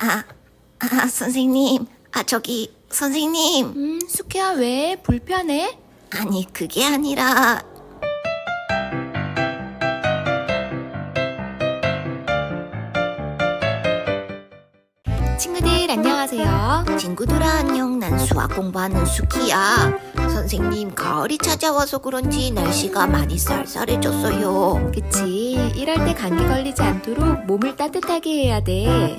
아, 아, 선생님. 아, 저기, 선생님. 음, 수키야, 왜? 불편해? 아니, 그게 아니라. 친구들, 안녕하세요. 친구들아, 안녕. 난 수학 공부하는 수키야. 선생님, 가을이 찾아와서 그런지 날씨가 많이 쌀쌀해졌어요. 그치. 이럴 때 감기 걸리지 않도록 몸을 따뜻하게 해야 돼.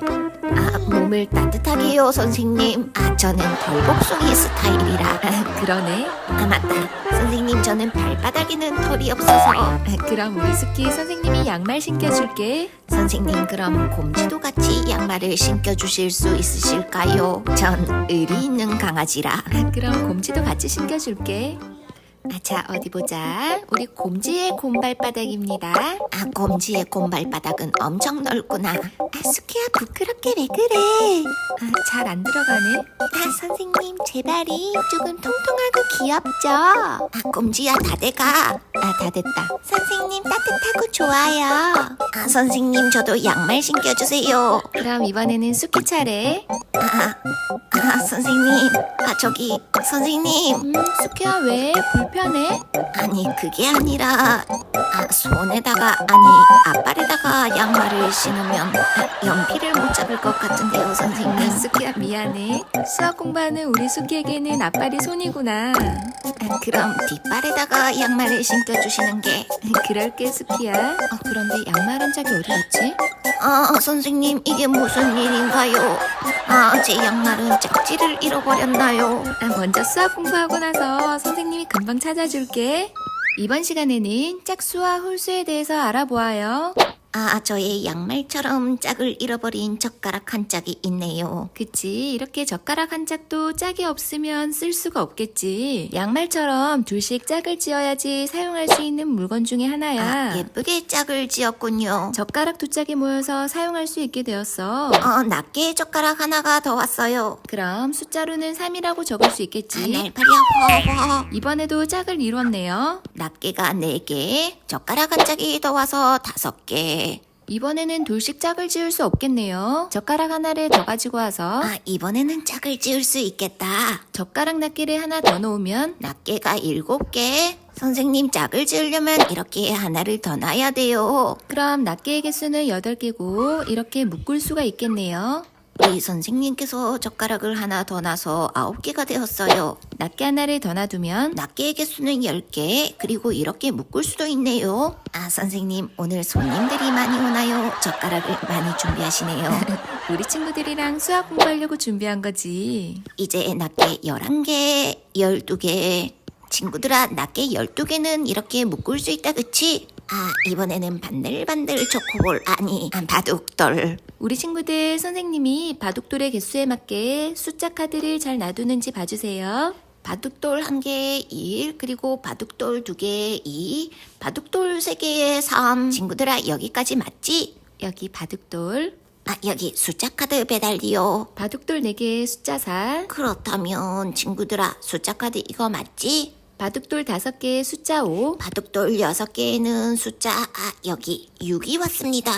아, 몸을 따뜻하게 해요, 선생님. 아, 저는 덜복숭이 스타일이라. 그러네. 아, 맞다. 선생님, 저는 발바닥에는 털이 없어서. 그럼 우리 수키 선생님이 양말 신겨줄게. 선생님 그럼 곰지도 같이 양말을 신겨주실 수 있으실까요? 전 의리 있는 강아지라 그럼 곰지도 같이 신겨줄게. 아, 자, 어디 보자. 우리 곰지의 곰발바닥입니다. 아 곰지의 곰발바닥은 엄청 넓구나 아 수키야 부끄럽게 왜 그래 아, 잘 안 들어가네. 아 선생님 제 발이 조금 통통하고 귀엽죠? 아 곰지야 다 돼가 아, 다 됐다. 선생님 따뜻하고 좋아요 아 선생님 저도 양말 신겨주세요 그럼 이번에는 수키 차례. 아, 아 선생님 아 저기 선생님 음, 수키야, 왜? 불편해? 아니 그게 아니라 아, 손에다가 아니 앞발에다가 양말을 신으면 연필을 못 잡을 것 같은데요 아, 선생님 수키야, 미안해. 수학 공부하는 우리 수키에게는 앞발이 손이구나. 아, 그럼 뒷발에다가 양말을 신 겨주시는 게 그럴게, 수키야. 어, 그런데 양말 한 짝이 어디 갔지? 아, 선생님 이게 무슨 일인가요? 아, 제 양말은 짝지를 잃어버렸나요? 아, 먼저 수학 공부하고 나서 선생님이 금방 찾아줄게. 이번 시간에는 짝수와 홀수에 대해서 알아보아요. 아, 저의 양말처럼 짝을 잃어버린 젓가락 한 짝이 있네요. 그치. 이렇게 젓가락 한 짝도 짝이 없으면 쓸 수가 없겠지. 양말처럼 둘씩 짝을 지어야지 사용할 수 있는 물건 중에 하나야. 아, 예쁘게 짝을 지었군요. 젓가락 두 짝이 모여서 사용할 수 있게 되었어. 어, 낱개 젓가락 하나가 더 왔어요. 그럼 숫자로는 3이라고 적을 수 아, 있겠지. 날파리야, 허허. 이번에도 짝을 이뤘네요. 낱개가 4개, 젓가락 한 짝이 더 와서 5개. 이번에는 둘씩 짝을 지을 수 없겠네요. 젓가락 하나를 더 가지고 와서 아, 이번에는 짝을 지을 수 있겠다. 젓가락 낱개를 하나 더 놓으면 낱개가 7개. 선생님 짝을 지으려면 이렇게 하나를 더 놔야 돼요. 그럼 낱개의 개수는 8개고 이렇게 묶을 수가 있겠네요. 우리 선생님께서 젓가락을 하나 더 놔서 9개가 되었어요. 낱개 하나를 더 놔두면 낱개의 개수는 10개, 그리고 이렇게 묶을 수도 있네요. 아, 선생님, 오늘 손님들이 많이 오나요? 젓가락을 많이 준비하시네요. 우리 친구들이랑 수학 공부하려고 준비한 거지. 이제 낱개 11개, 12개. 친구들아, 낱개 12개는 이렇게 묶을 수 있다, 그치? 아, 이번에는 반들반들 초코볼, 아니, 아, 바둑돌. 우리 친구들 선생님이 바둑돌의 개수에 맞게 숫자 카드를 잘 놔두는지 봐주세요. 바둑돌 한 개에 1, 그리고 바둑돌 두 개에 2, 바둑돌 세 개에 3. 친구들아, 여기까지 맞지? 여기 바둑돌, 아, 여기 숫자 카드 배달이요. 바둑돌 4개에 숫자 4, 그렇다면 친구들아, 숫자 카드 이거 맞지? 바둑돌 5개에 숫자 5, 바둑돌 여섯 개에는 숫자, 아, 여기 6이 왔습니다.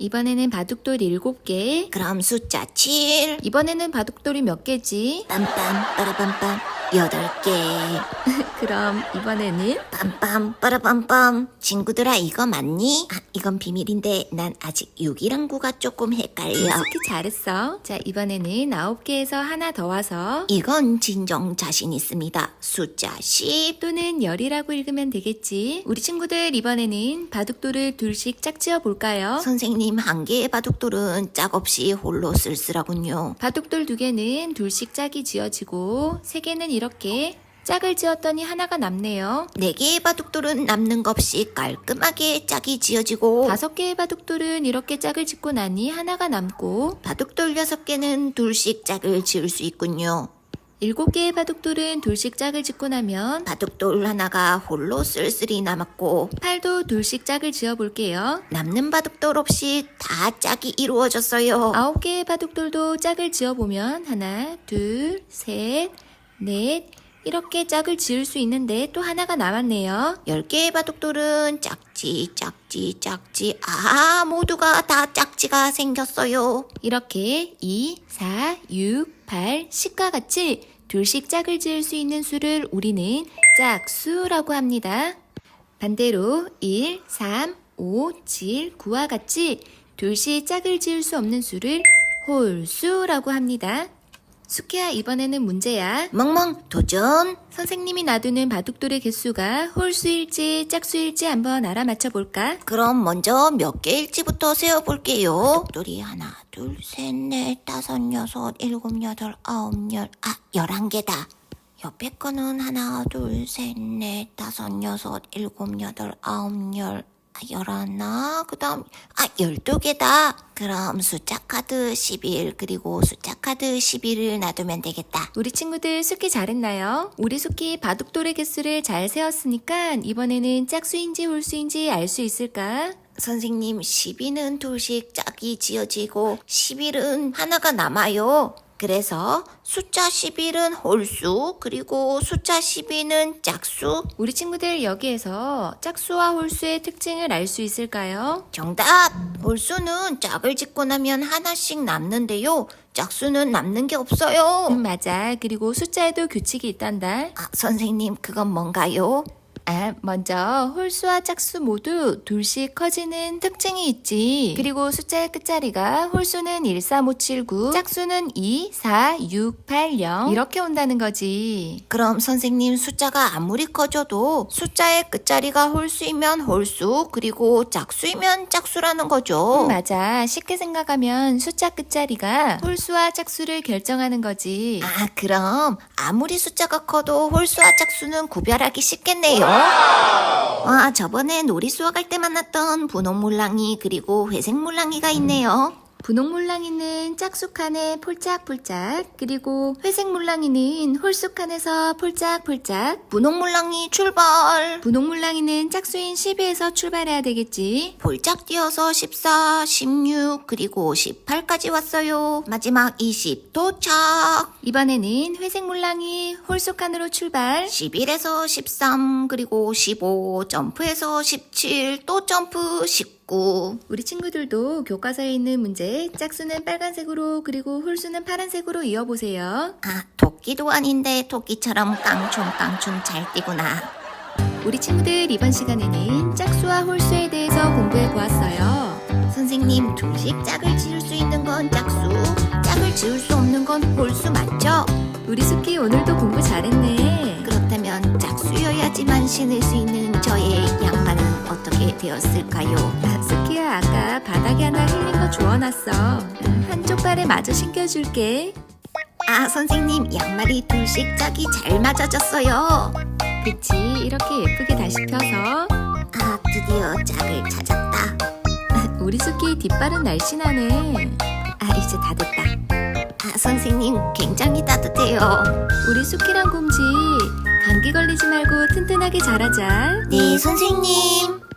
이번에는 바둑돌 7개, 그럼 숫자 7. 이번에는 바둑돌이 몇 개지? 빰빰, 빠라빰빰, 여덟 개. 그럼 이번에는 빰빰, 빠라빰빰. 친구들아, 이거 맞니? 아, 이건 비밀인데, 난 아직 6이랑 9가 조금 헷갈려. 특히 잘했어. 자, 이번에는 9개에서 하나 더 와서 이건 진정 자신 있습니다. 숫자 10. 또는 열이라고 읽으면 되겠지. 우리 친구들 이번에는 바둑돌을 둘씩 짝지어 볼까요? 선생님, 한 개의 바둑돌은 짝 없이 홀로 쓸쓸하군요. 바둑돌 두 개는 둘씩 짝이 지어지고 세 개는 이렇게 짝을 지었더니 하나가 남네요. 네 개의 바둑돌은 남는 것 없이 깔끔하게 짝이 지어지고 다섯 개의 바둑돌은 이렇게 짝을 짓고 나니 하나가 남고 바둑돌 여섯 개는 둘씩 짝을 지을 수 있군요. 일곱 개의 바둑돌은 둘씩 짝을 짓고 나면 바둑돌 하나가 홀로 쓸쓸히 남았고 팔도 둘씩 짝을 지어 볼게요. 남는 바둑돌 없이 다 짝이 이루어졌어요. 아홉 개의 바둑돌도 짝을 지어 보면 하나, 둘, 셋, 넷, 이렇게 짝을 지을 수 있는데 또 하나가 남았네요. 10개의 바둑돌은 짝지, 짝지, 짝지. 아, 모두가 다 짝지가 생겼어요. 이렇게 2, 4, 6, 8, 10과 같이 둘씩 짝을 지을 수 있는 수를 우리는 짝수라고 합니다. 반대로 1, 3, 5, 7, 9와 같이 둘씩 짝을 지을 수 없는 수를 홀수라고 합니다. 수키야 이번에는 문제야. 멍멍, 도전. 선생님이 놔두는 바둑돌의 개수가 홀수일지 짝수일지 한번 알아맞혀 볼까? 그럼 먼저 몇 개일지부터 세어볼게요. 돌이 하나, 둘, 셋, 넷, 다섯, 여섯, 일곱, 여덟, 아홉, 열, 아, 열한 개다. 옆에 거는 하나, 둘, 셋, 넷, 다섯, 여섯, 일곱, 여덟, 아홉, 열, 아, 열하나, 그 다음, 아, 열두 개다. 그럼 숫자 카드 11, 그리고 숫자 카드 11을 놔두면 되겠다. 우리 친구들 수키 잘했나요? 우리 수키 바둑돌의 개수를 잘 세었으니까 이번에는 짝수인지 홀수인지 알 수 있을까? 선생님, 12는 둘씩 짝이 지어지고 11은 하나가 남아요. 그래서 숫자 11은 홀수, 그리고 숫자 12는 짝수. 우리 친구들 여기에서 짝수와 홀수의 특징을 알 수 있을까요? 정답! 홀수는 짝을 짓고 나면 하나씩 남는데요. 짝수는 남는 게 없어요. 음, 맞아. 그리고 숫자에도 규칙이 있단다. 아, 선생님, 그건 뭔가요? 아, 먼저 홀수와 짝수 모두 둘씩 커지는 특징이 있지. 그리고 숫자의 끝자리가 홀수는 1, 3, 5, 7, 9, 짝수는 2, 4, 6, 8, 0 이렇게 온다는 거지. 그럼 선생님 숫자가 아무리 커져도 숫자의 끝자리가 홀수이면 홀수, 그리고 짝수이면 짝수라는 거죠. 음, 맞아. 쉽게 생각하면 숫자 끝자리가 홀수와 짝수를 결정하는 거지. 아, 그럼 아무리 숫자가 커도 홀수와 짝수는 구별하기 쉽겠네요. 아, 저번에 놀이 수학할 때 만났던 분홍물랑이 그리고 회색물랑이가 있네요. 분홍 물랑이는 짝수 칸에 폴짝폴짝, 그리고 회색 물랑이는 홀수 칸에서 폴짝폴짝, 분홍 물랑이 출발. 분홍 물랑이는 짝수인 12에서 출발해야 되겠지. 볼짝 뛰어서 14, 16, 그리고 18까지 왔어요. 마지막 20 도착. 이번에는 회색 물랑이 홀수 칸으로 출발. 11에서 13, 그리고 15, 점프해서 17, 또 점프 19. 우리 친구들도 교과서에 있는 문제 짝수는 빨간색으로 그리고 홀수는 파란색으로 이어보세요. 아, 토끼도 아닌데 토끼처럼 깡충깡충 잘 뛰구나. 우리 친구들 이번 시간에는 짝수와 홀수에 대해서 공부해 보았어요. 선생님, 둘씩 짝을 지을 수 있는 건 짝수, 짝을 지을 수 없는 건 홀수 맞죠? 우리 수키 오늘도 공부 잘했네. 그렇다면 짝수여야지만 신을 수 있는 저의 양말은 어떻게 되었을까요? 아, 수키야 아까 바닥에 하나 흘린 거 주워놨어. 한쪽 발에 마저 신겨줄게. 아, 선생님, 양말이 둘씩 짝이 잘 맞아졌어요. 그치 이렇게 예쁘게 다시 펴서 아, 드디어 짝을 찾았다. 우리 수키 뒷발은 날씬하네. 아 이제 다 됐다. 아, 선생님, 굉장히 따뜻해요. 우리 수키랑 곰지 감기 걸리지 말고 튼튼하게 자라자. 네, 선생님.